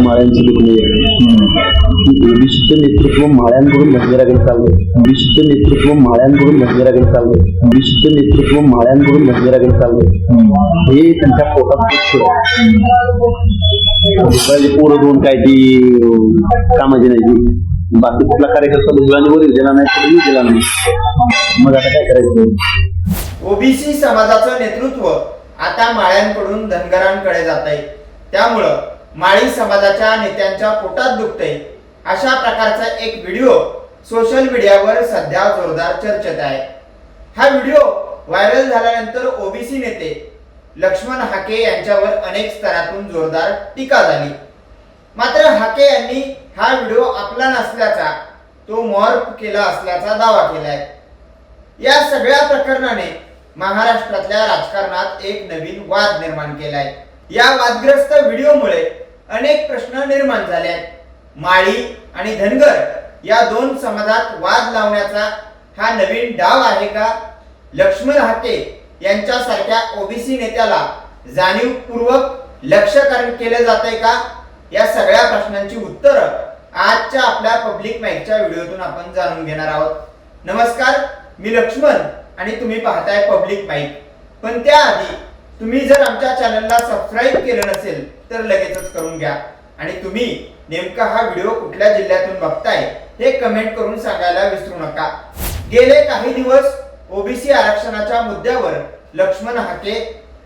माळ्यांची दुखणी ओबीसीचं नेतृत्व माळ्यांकडून भजगराकडे चाललंय. ओबीसीचं नेतृत्व माळ्यांकडून भजगराकडे चाललंय. ओबीसीचं नेतृत्व माळ्यांकडून भजगराकडे चाललंय. हे त्यांच्या पोटात पोरं दोन काय ती कामाची नाही बाकी कुठला कार्यकर्ता वर दिला नाही तर मी दिला नाही. मग आता काय करायचं? ओबीसी समाजाचं नेतृत्व आता माळ्यांकडून धनगरांकडे जात आहे त्यामुळं माळी समाजाच्या नेत्यांच्या पोटात दुखते. अशा प्रकारचा एक व्हिडिओ सोशल मीडियावर सध्या जोरदार चर्चेत आहे. हा व्हिडिओ व्हायरल झाल्यानंतर ओबीसी नेते लक्ष्मण हाके यांच्यावर अनेक स्तरातून जोरदार टीका झाली. मात्र हाके यांनी हा व्हिडिओ आपला नसल्याचा तो मॉर्फ केला असल्याचा दावा केलाय. या सगळ्या प्रकरणाने महाराष्ट्रातल्या राजकारणात एक नवीन वाद निर्माण केलाय. या वादग्रस्त व्हिडिओमुळे अनेक प्रश्न निर्माण झाले आहेत. माळी आणि धनगर या दोन समाजात वाद लावण्याचा हा नवीन डाव आहे का? लक्ष्मण हाके यांच्यासारख्या ओबीसी नेत्याला जाणीवपूर्वक लक्ष केलं जात आहे का? या सगळ्या प्रश्नांची उत्तरं आजच्या आपल्या पब्लिक माईकच्या व्हिडिओतून आपण जाणून घेणार आहोत. नमस्कार मी लक्ष्मण आणि तुम्ही पाहताय पब्लिक माईक. पण त्याआधी तुम्ही जर आमच्या चॅनलला सबस्क्राईब केलं नसेल तर लगेचच करून घ्या. आणि तुम्ही नेमका हा व्हिडिओ कुठल्या जिल्ह्यातून बघताय हे कमेंट करून सांगायला विसरू नका. गेले काही दिवस ओबीसी आरक्षणाच्या मुद्द्यावर लक्ष्मण हाके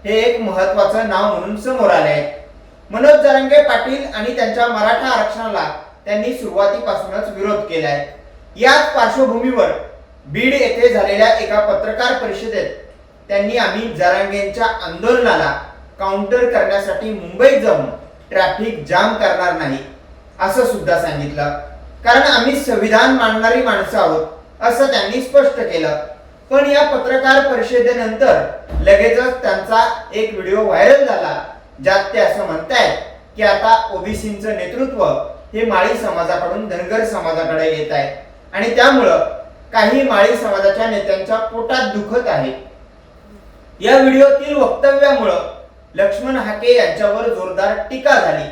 हे एक महत्वाचं नाव म्हणून समोर आले आहे मनोज जरांगे पाटील आणि त्यांच्या मराठा आरक्षणाला त्यांनी सुरुवातीपासूनच विरोध केलाय. याच पार्श्वभूमीवर बीड येथे झालेल्या एका पत्रकार परिषदेत त्यांनी आम्ही जरांगेंच्या आंदोलनाला काउंटर करण्यासाठी मुंबईत जाऊन ट्रॅफिक जाम करणार नाही असं सुद्धा सांगितलं. कारण आम्ही संविधान मानणारी माणसं आहोत असं त्यांनी स्पष्ट केलं. पण या पत्रकार परिषदेनंतर लगेचच त्यांचा एक व्हिडिओ व्हायरल झाला ज्यात ते असं म्हणतायत की आता ओबीसीचं नेतृत्व हे माळी समाजाकडून धनगर समाजाकडे येत आहे. आणि त्यामुळं काही माळी समाजाच्या नेत्यांच्या पोटात दुखत आहे. या व्हिडिओतील वक्तव्यामुळं लक्ष्मण हाके यांच्यावर जोरदार टीका झाली.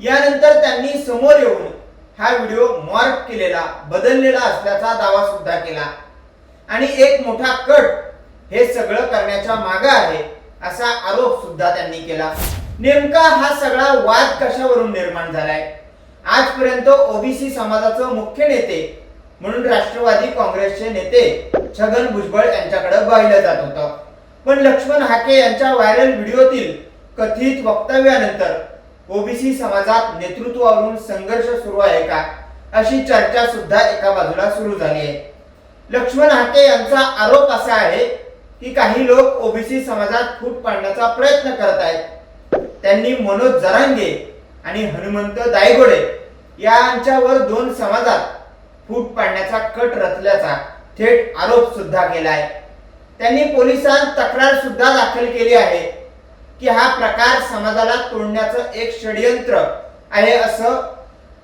यानंतर त्यांनी समोर येऊन हा व्हिडिओ मॉर्क केलेला बदललेला असल्याचा दावा सुद्धा केला. आणि एक मोठा कट हे सगळं करण्याच्या मागे आहे असा आरोप सुद्धा त्यांनी केला. नेमका हा सगळा वाद कशावरून निर्माण झालाय? आजपर्यंत ओबीसी समाजाचं मुख्य नेते म्हणून राष्ट्रवादी काँग्रेसचे नेते छगन भुजबळ यांच्याकडे पाहिलं जात होतं. पण लक्ष्मण हाके यांच्या व्हायरल व्हिडिओतील कथित वक्तव्यानंतर ओबीसी समाजात नेतृत्वावरून संघर्ष सुरू आहे का अशी चर्चा सुद्धा एका बाजूला सुरू झाली आहे. लक्ष्मण हाके यांचा आरोप असा आहे की काही लोक ओबीसी समाजात फूट पाडण्याचा प्रयत्न करत आहेत. त्यांनी मनोज जरांगे आणि हनुमंत दायगोडे यांच्यावर दोन समाजात फूट पाडण्याचा कट रचल्याचा थेट आरोप सुद्धा केला आहे. त्यांनी पोलिसांत तक्रार सुद्धा दाखल केली आहे की हा प्रकार समाजाला तोडण्याचं एक षडयंत्र आहे असं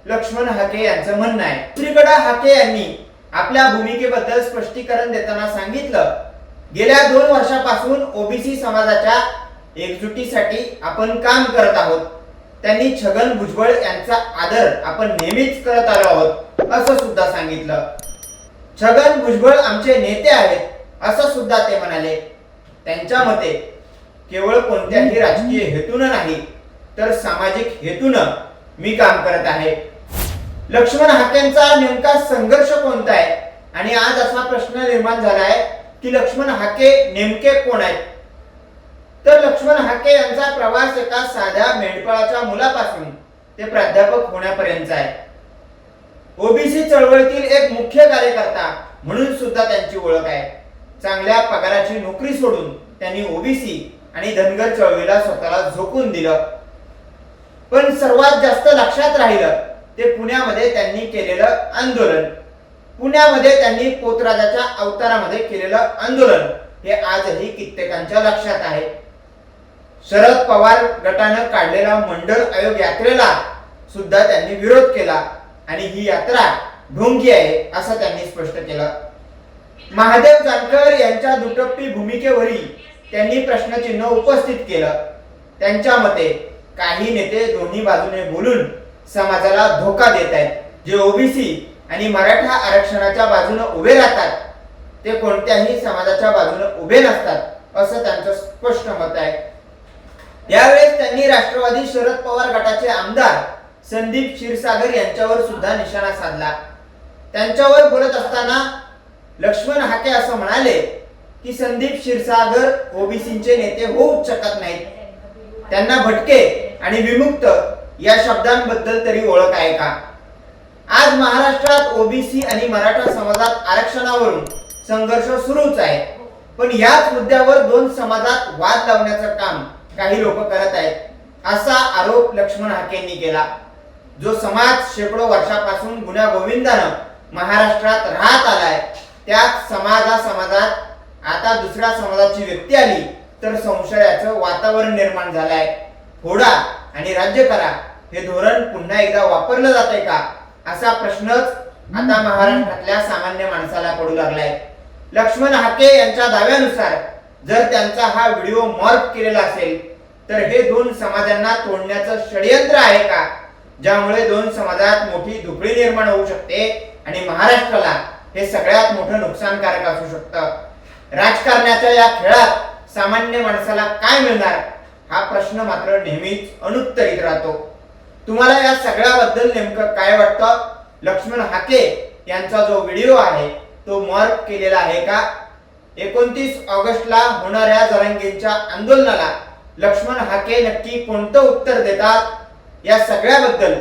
लक्ष्मण हाके यांचं म्हणणं आहे. दुसरीकडे हाके यांनी आपल्या भूमिकेबद्दल स्पष्टीकरण देताना सांगितलं गेल्या दोन वर्षापासून ओबीसी समाजाच्या एकजुटीसाठी आपण काम करत आहोत. त्यांनी छगन भुजबळ यांचा आदर आपण नेहमीच करत आलो आहोत असं सुद्धा सांगितलं. छगन भुजबळ आमचे नेते आहेत. असं सुद्धा ते म्हणाले. त्यांच्या मते केवळ कोणत्याही राजकीय हेतून नाही तर सामाजिक हेतून मी काम करत आहे. लक्ष्मण हाकेंचा नेमका संघर्ष कोणता आहे? आणि आज असा प्रश्न निर्माण झाला आहे की लक्ष्मण हाके नेमके कोण आहेत? तर लक्ष्मण हाके यांचा प्रवास एका साध्या मेंढपाळाच्या मुलापासून ते प्राध्यापक होण्यापर्यंतचा आहे. ओबीसी चळवळीतील एक मुख्य कार्यकर्ता म्हणून सुद्धा त्यांची ओळख आहे. चांगल्या पगाराची नोकरी सोडून त्यांनी ओबीसी आणि धनगर चळवळीला स्वतःला झोकून दिलं. पण सर्वात जास्त लक्षात राहिलं ते पुण्यामध्ये त्यांनी केलेलं आंदोलन. पुण्यामध्ये त्यांनी पोतराजाच्या अवतारामध्ये केलेलं आंदोलन हे आजही कित्येकांच्या लक्षात आहे. शरद पवार गटानं काढलेला मंडळ आयोग यात्रेला सुद्धा त्यांनी विरोध केला आणि ही यात्रा ढोंगी आहे असं त्यांनी स्पष्ट केलं. महादेव जानकर यांच्या दुटप्पी भूमिकेवरील त्यांनी प्रश्नचिन्ह उपस्थित केलं. त्यांच्या मते काही नेते दोन्ही बाजूने बोलून समाजाला धोका देत आहेत. जे ओबीसी आणि मराठा आरक्षणाच्या बाजूने उभे राहतात ते कोणत्याही समाजाच्या बाजूने उभे नसतात असं त्यांचं स्पष्ट मत आहे. यावेळेस त्यांनी राष्ट्रवादी शरद पवार गटाचे आमदार संदीप क्षीरसागर यांच्यावर सुद्धा निशाणा साधला. त्यांच्यावर बोलत असताना लक्ष्मण हाके असं म्हणाले की संदीप क्षीरसागर ओबीसीचे नेते होऊच शकत नाहीत. त्यांना भटके आणि विमुक्त या शब्दांबद्दल तरी ओळख आहे का? आज महाराष्ट्रात ओबीसी आणि मराठा समाजात आरक्षणावरून संघर्ष सुरूच आहे. पण याच मुद्द्यावर दोन समाजात वाद लावण्याचं काम काही लोक करत आहेत असा आरोप लक्ष्मण हाकेंनी केला. जो समाज शेकडो वर्षापासून गुन्हा गोविंदानं महाराष्ट्रात राहत आलाय. त्याच समाजा समाजात आता दुसऱ्या समाजाची व्यक्ती आली तर संशयाचं वातावरण निर्माण झालंय. फोडा आणि राज्य करा. हे धोरण पुन्हा एकदा वापरलं जातंय का? असा प्रश्नच आता महाराष्ट्रातल्या सामान्य माणसाला पडू लागलाय. लक्ष्मण हाके यांच्या दाव्यानुसार जर त्यांचा हा व्हिडिओ मॉर्फ केलेला असेल तर हे दोन समाजांना तोडण्याचं षडयंत्र आहे का? ज्यामुळे दोन समाजात मोठी धुकळी निर्माण होऊ शकते आणि महाराष्ट्राला हे सगळ्यात मोठं नुकसानकारक असू शकतं. राजकारणाच्या या खेळात सामान्य माणसाला काय मिळणार? हा प्रश्न मात्र नेहमीच अनुत्तरित राहतो. तुम्हाला या सगळ्याबद्दल नेमकं काय वाटतं? लक्ष्मण हाके यांचा जो व्हिडिओ आहे तो मॉर्क केलेला आहे का? एकोणतीस ऑगस्टला होणाऱ्या जरांगींच्या आंदोलनाला लक्ष्मण हाके नक्की कोणतं उत्तर देतात? या सगळ्याबद्दल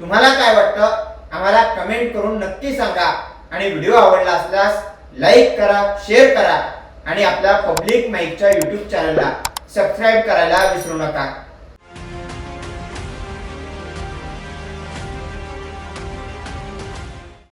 तुम्हाला काय वाटतं? आम्हाला कमेंट करून नक्की सांगा. आणि व्हिडिओ आवडला असल्यास लाईक करा शेअर करा आणि आपल्या पब्लिक माईकच्या युट्यूब चॅनलला सबस्क्राईब करायला विसरू नका.